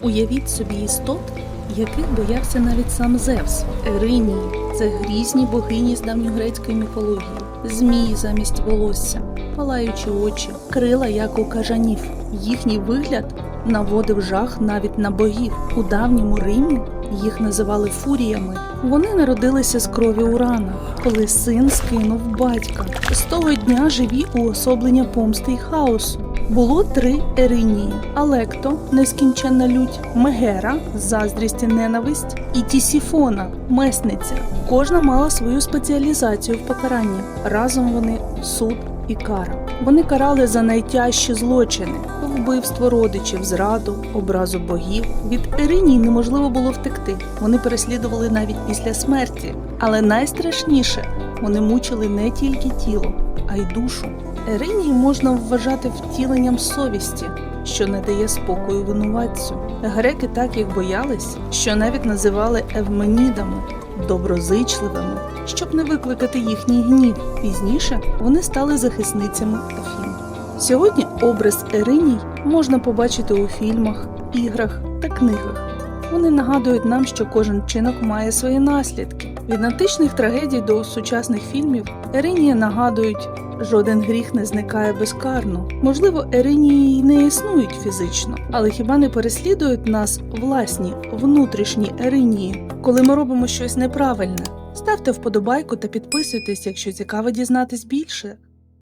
Уявіть собі істот, яких боявся навіть сам Зевс. Еринії це грізні богині з давньогрецької міфології, змії замість волосся, палаючі очі, крила, як у кажанів. Їхній вигляд наводив жах навіть на богів. У давньому Римі їх називали фуріями. Вони народилися з крові Урана, коли син скинув батька. З того дня живі уособлення помсти й хаосу. Було три Еринії: Алекто, нескінченна лють, Мегера, заздрість і ненависть, і Тісіфона, месниця. Кожна мала свою спеціалізацію в покаранні. Разом вони суд і кара. Вони карали за найтяжчі злочини: вбивство родичів, зраду, образу богів. Від Еринії неможливо було втекти. Вони переслідували навіть після смерті. Але найстрашніше вони мучили не тільки тіло, а й душу. Еринії можна вважати втіленням совісті, що не дає спокою винуватцю. Греки так їх боялись, що навіть називали евменідами доброзичливими, щоб не викликати їхній гнів. Пізніше вони стали захисницями Афін. Сьогодні образ Ериній можна побачити у фільмах, іграх та книгах. Вони нагадують нам, що кожен вчинок має свої наслідки. Від античних трагедій до сучасних фільмів Еринія нагадують, жоден гріх не зникає безкарно. Можливо, Еринії не існують фізично, але хіба не переслідують нас власні внутрішні Еринії, коли ми робимо щось неправильне? Ставте вподобайку та підписуйтесь, якщо цікаво дізнатись більше.